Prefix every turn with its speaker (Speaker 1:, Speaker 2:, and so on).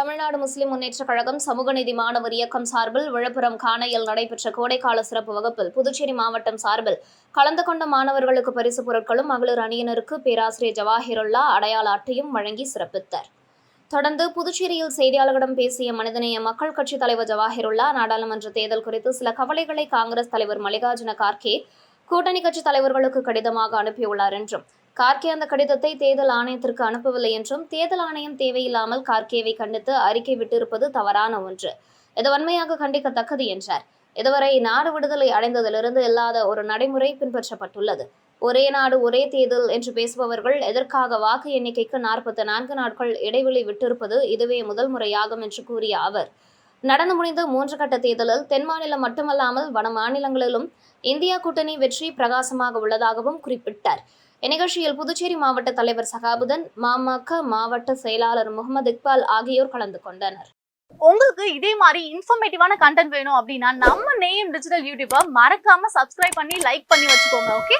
Speaker 1: தமிழ்நாடு முஸ்லிம் முன்னேற்றக் கழகம் சமூக நீதி மாணவர் இயக்கம் சார்பில் விழுப்புரம் காணையில் நடைபெற்ற கோடைக்கால சிறப்பு வகுப்பில் புதுச்சேரி மாவட்டம் சார்பில் கலந்து கொண்ட மாணவர்களுக்கு பரிசுப் பொருட்களும் மகளிர் அணியினருக்கு பேராசிரியர் ஜவாஹிருல்லா அடையாள அட்டையும் வழங்கி சிறப்பித்தார். தொடர்ந்து புதுச்சேரியில் செய்தியாளர்களிடம் பேசிய மனிதநேய மக்கள் கட்சித் தலைவர் ஜவாஹிருல்லா நாடாளுமன்ற தேர்தல் குறித்து சில கவலைகளை காங்கிரஸ் தலைவர் மல்லிகார்ஜுன கார்கே கூட்டணி கட்சி தலைவர்களுக்கு கடிதமாக அனுப்பியுள்ளார் என்றும் கார்கே அந்த கடிதத்தை தேர்தல் ஆணையத்திற்கு அனுப்பவில்லை என்றும் தேர்தல் ஆணையம் தேவையில்லாமல் கார்கேவை கண்டித்து அறிக்கை விட்டிருப்பது தவறான ஒன்று. இது வன்மையாக கண்டிக்கத்தக்கது என்றார். இதுவரை நாடு விடுதலை அடைந்ததிலிருந்து இல்லாத ஒரு நடைமுறை பின்பற்றப்பட்டுள்ளது. ஒரே நாடு ஒரே தேர்தல் என்று பேசுபவர்கள் எதற்காக வாக்கு எண்ணிக்கைக்கு நாற்பத்தி நான்கு நாட்கள் இடைவெளி விட்டிருப்பது இதுவே முதல் முறையாகும் என்று கூறிய அவர் நடந்து முடிந்த மூன்று கட்ட தேர்தலில் தென் மாநிலம் மட்டுமல்லாமல் வட மாநிலங்களிலும் இந்தியா கூட்டணி வெற்றி பிரகாசமாக உள்ளதாகவும் குறிப்பிட்டார். இந்நிகழ்ச்சியில் புதுச்சேரி மாவட்ட தலைவர் சகாபுதன் மாமக மாவட்ட செயலாளர் முகமது இக்பால் ஆகியோர் கலந்து கொண்டனர்.
Speaker 2: உங்களுக்கு இதே மாதிரி இன்ஃபர்மேட்டிவான கண்டென்ட் வேணும் அப்படின்னா நம்ம நேம் டிஜிட்டல் யூடியூப்பை மறக்காம சப்ஸ்கிரைப் பண்ணி லைக் பண்ணி வச்சுக்கோங்க ஓகே